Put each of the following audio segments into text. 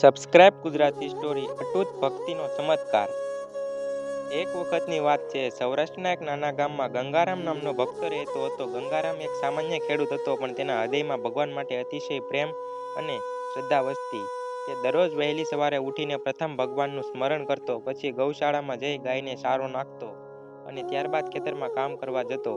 Subscribe Gujarati story અટૂટ ભક્તિનો ચમત્કાર. એક વખતની વાત છે, સૌરાષ્ટ્રના એક નાના ગામમાં ગંગારામ નામનો ભક્ત રહેતો હતો. ગંગારામ એક સામાન્ય ખેડૂત હતો, પણ તેના હૃદયમાં ભગવાન માટે અતિશય પ્રેમ અને શ્રદ્ધા વસતી. તે દરરોજ વહેલી સવારે ઉઠીને પ્રથમ ભગવાનનું સ્મરણ કરતો, પછી ગૌશાળામાં જઈ ગાયને સારો નાખતો અને ત્યારબાદ ખેતરમાં કામ કરવા જતો.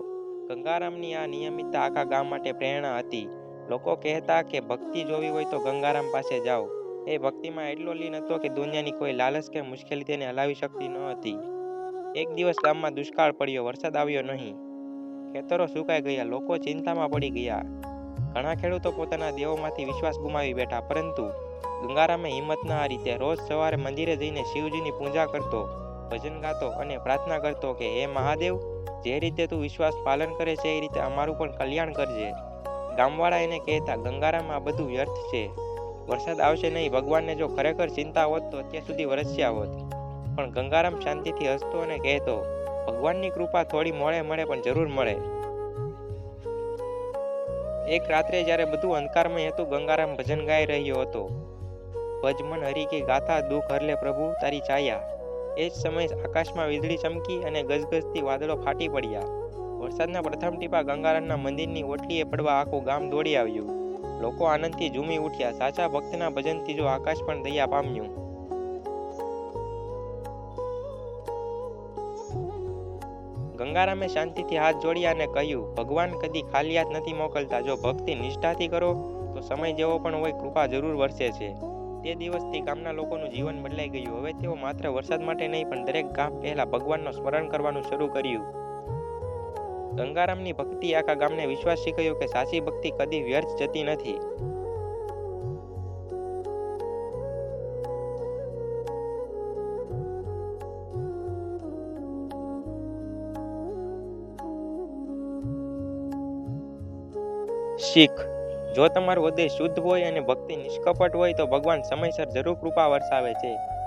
ગંગારામની આ નિયમિતતા આખા ગામ માટે પ્રેરણા હતી. લોકો કહેતા કે ભક્તિ જોવી હોય તો ગંગારામ પાસે જાઓ. એ ભક્તિમાં એટલો લીન હતો કે દુનિયાની કોઈ લાલચ કે મુશ્કેલી તેને હલાવી શકતી ન હતી. એક દિવસ ગામમાં દુષ્કાળ પડ્યો, વરસાદ આવ્યો નહીં. ખેતરો સુકાઈ ગયા, લોકો ચિંતામાં પડી ગયા. ઘણા ખેડૂતો પોતાના દેવોમાંથી વિશ્વાસ ગુમાવી બેઠા, પરંતુ ગંગારામે હિંમત ના રીતે રોજ સવારે મંદિરે જઈને શિવજીની પૂજા કરતો, ભજન ગાતો અને પ્રાર્થના કરતો કે, હે મહાદેવ, જે રીતે તું વિશ્વાસ પાલન કરે છે એ રીતે અમારું પણ કલ્યાણ કરજે. ગામવાળા એને કહેતા, ગંગારામ આ બધું વ્યર્થ છે. વરસાદ આવશે નહીં. ભગવાનને જો ખરેખર ચિંતા હોત તો અત્યાર સુધી વરસ્યા હોત. પણ ગંગારામ શાંતિથી હસતો અને કહેતો, ભગવાનની કૃપા થોડી મોડે મળે પણ જરૂર મળે. એક રાત્રે જ્યારે બધું અંધકારમય હતું, ગંગારામ ભજન ગાઈ રહ્યો હતો. ભજમન હરી કે ગાથા, દુઃખ હરલે પ્રભુ, તારી છાયા. એ જ સમયે આકાશમાં વીજળી ચમકી અને ગજગજથી વાદળો ફાટી પડ્યા. વરસાદના પ્રથમ ટીપા ગંગારામના મંદિરની ઓટલીએ પડવા આખું ગામ દોડી આવ્યું. લોકો આનંદથી ઝૂમી ઉઠ્યા. સાચા ભક્તના ભજનથી જો આકાશ પણ દયા પામ્યું. ગંગારામે શાંતિથી હાથ જોડ્યા અને કહ્યું, ભગવાન કદી ખાલી હાથ નથી મોકલતા. જો ભક્તિ નિષ્ઠાથી કરો, તો સમય જેવો પણ હોય, કૃપા જરૂર વરસે છે. તે દિવસથી ગામના લોકોનું જીવન બદલાઈ ગયું. હવે તેઓ માત્ર વરસાદ માટે નહીં, પણ દરેક ગામ પહેલા ભગવાનનું સ્મરણ કરવાનું શરૂ કર્યું. ગંગારામની ભક્તિ આખા ગામને વિશ્વાસ શીખ્યો કે સાચી ભક્તિ કદી વ્યર્થ જતી નથી. શીખ. જો તમારું હૃદય શુદ્ધ હોય અને ભક્તિ નિષ્કપટ હોય તો ભગવાન સમયસર જરૂર કૃપા વરસાવે છે.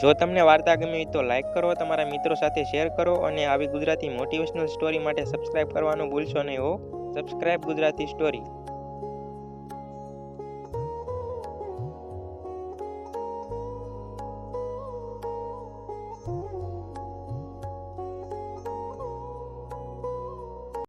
જો તમને વાર્તા ગમી તો લાઈક કરો, તમારા મિત્રો સાથે શેર કરો અને આવી ગુજરાતી મોટિવેશનલ સ્ટોરી માટે સબસ્ક્રાઇબ કરવાનું ભૂલશો નહીં હો. Subscribe Gujarati story